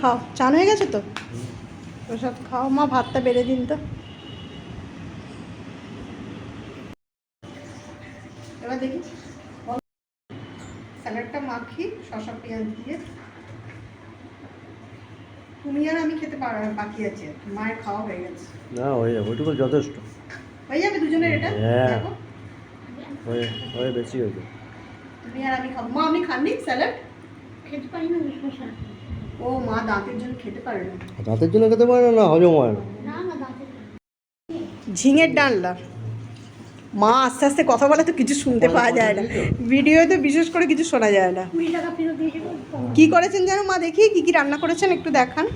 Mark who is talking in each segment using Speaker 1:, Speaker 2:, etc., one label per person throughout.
Speaker 1: খাও। চান হয়ে গেছে তো? প্রসাদ খাও। মা ভাতটা বেড়ে দিন তো। এবার দেখি। স্যালাডটা মাখি শসা পেঁয়াজ দিয়ে। তুমি আর আমি খেতে পার বাকি আছে মায়ের খাওয়া হয়ে গেছে।
Speaker 2: না হয়ে যাবে। ওইটুকু যথেষ্ট।
Speaker 1: হয়ে যাবে দুজনের এটা?
Speaker 2: হ্যাঁ।
Speaker 1: দেখো।
Speaker 2: হয়ে হয়ে বেশি হয়েছে
Speaker 1: তুমি আর আমি খাব। মা আমি খাননি স্যালাড?
Speaker 3: খেতে পারি না
Speaker 1: ও মা দাঁতের জন্য খেতে পারে না।
Speaker 2: দাঁতের জন্য খেতে পারে না? না হজম হয় না।
Speaker 1: ঝিঙের ডালনা। মা আস্তে আস্তে কথা বলে তো কিছু শুনতে পাওয়া যায় না। ভিডিওতে বিশেষ করে কিছু শোনা যায় না। কি করেছেন যেন মা দেখি? কি কি রান্না করেছেন? একটু দেখান।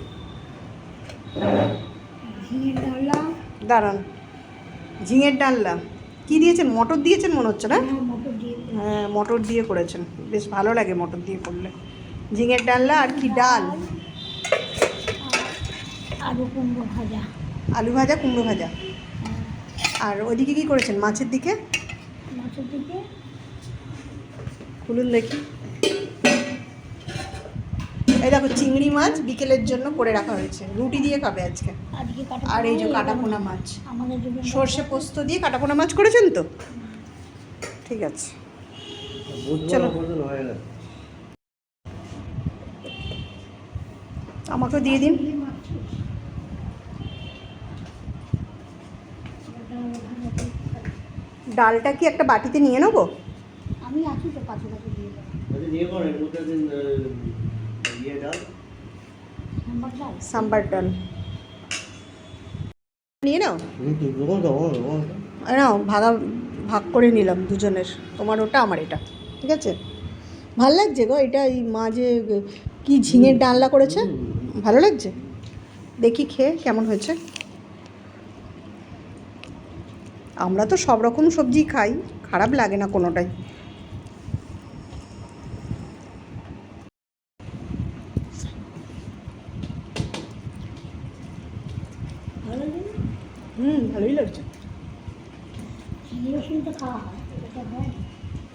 Speaker 3: ঝিঙের
Speaker 1: দাঁড়ান। ঝিঙের ডালনা। কি দিয়েছেন? মটর দিয়েছেন মনে হচ্ছে না?
Speaker 3: হ্যাঁ মটর দিয়ে
Speaker 1: হ্যাঁ মটর দিয়ে করেছেন। বেশ ভালো লাগে মটর দিয়ে করলে। ঝিঙের ডালনা আর কি ডাল?
Speaker 3: আলু কুমড়ো ভাজা।
Speaker 1: আলু ভাজা কুমড়ো ভাজা। আর ওইদিকে কি করেছেন? মাছের দিকে?
Speaker 3: মাছের দিকে।
Speaker 1: খুলুন দেখি। এই দেখো চিংড়ি মাছ বিকেলের জন্য করে রাখা হয়েছে। রুটি দিয়ে খাবে আজকে।
Speaker 3: আজকে
Speaker 1: আর এই যে কাটাপোনা মাছ।
Speaker 3: আমাদের
Speaker 1: সর্ষে পোস্ত দিয়ে কাটাপোনা মাছ করেছেন তো? ঠিক আছে। চলো।
Speaker 2: চলো হয়ে গেছে
Speaker 1: আমাকেও দিয়ে দিন। ডালটা কি একটা বাটিতে নিয়ে নেব?
Speaker 3: আমি আছি তো পাশে পাশে দিয়ে। দেবো
Speaker 2: আচ্ছা ইয়ে
Speaker 1: সাম্বার ডাল? নিয়ে নাও। নাও ভাগা ভাগ করে নিলাম দুজনের। তোমার ওটা আমার এটা। ঠিক আছে? ভালো লাগছে গো এটা এই মা যে কি ঝিঙের ডালনা করেছে? ভালো লাগছে? দেখি খেয়ে কেমন হয়েছে। আমরা তো সব রকম সবজি খাই খারাপ লাগে না কোনোটাই? হুম ভালোই লাগছে।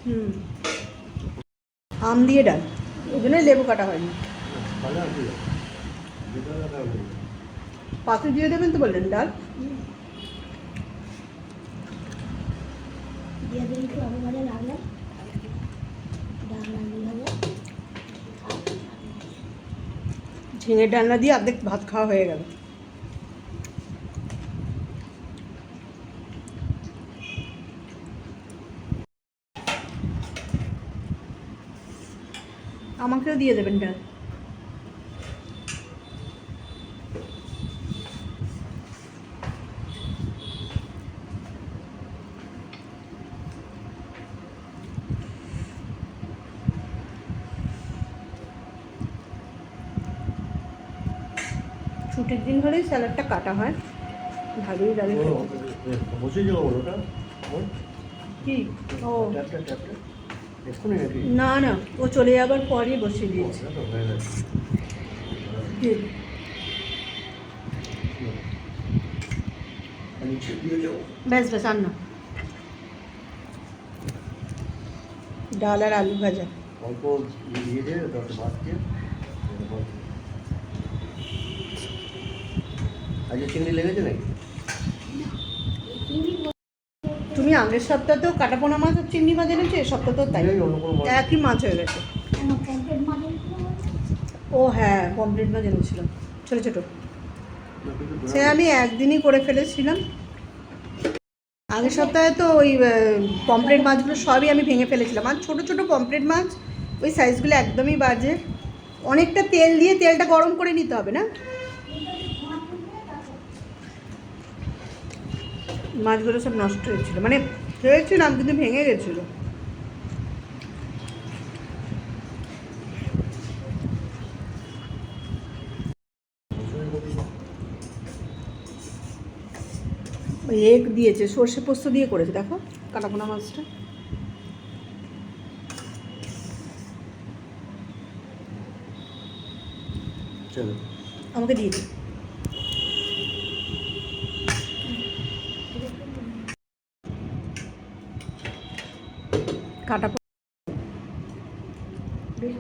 Speaker 1: হুম। আম দিয়ে ডাল ওই জন্যই লেবু কাটা হয়নি
Speaker 2: ভালো আছে যেটা রাখা হবে
Speaker 1: পাতু দিয়ে দেবেন তো বললেন ডাল?
Speaker 3: দিয়ে দিন একটু আলু লাগলে। ডাল আলু ভাজা।
Speaker 1: ঝিঙের ডালনা দিয়ে অর্ধেক ভাত খাওয়া হয়ে গেল। আমাকেও দিয়ে দেবেন ডাল। ছুটির দিন হলেই স্যালাডটা কাটা হয়। ভালোই লাগে কি? ও। না না, ও চলে যাবার পরই বসিয়ে দিয়েছে। ব্যাস ব্যাস, আর না। ডাল আর আলু ভাজা।
Speaker 2: অল্প দিয়ে দিয়ে, তারপর ভাত দিয়ে আজকে চিংড়ি লেগেছে নাকি?
Speaker 1: তুমি আগের সপ্তাহতেও কাটাপোনা মাছ আর চিংড়ি মাছ এনেছো এই সপ্তাহতেও তাই?
Speaker 2: এই কোনো মাছ।
Speaker 1: একই মাছ হয়ে গেছে। ও হ্যাঁ কমপ্লিট মাছ এনেছিলাম ছোটো ছোটো। সে আমি একদিনই করে ফেলেছিলাম। আগের সপ্তাহে তো ওই পমপ্লেট মাছগুলো সবই আমি ভেঙে ফেলেছিলাম। আর ছোটো ছোটো পমপ্লেট মাছ ওই সাইজগুলো একদমই বাজে। অনেকটা তেল দিয়ে তেলটা গরম করে নিতে হবে না? মাছগুলো সব নষ্ট হয়েছিল। মানে হয়েছিলাম কিন্তু ভেঙে গেছিল। এগ দিয়েছে সর্ষে পোস্ত দিয়ে করেছে দেখো কাটাপোনা মাছটা।
Speaker 2: চলো।
Speaker 1: আমাকে দিয়ে দিই কাটা
Speaker 3: বেশ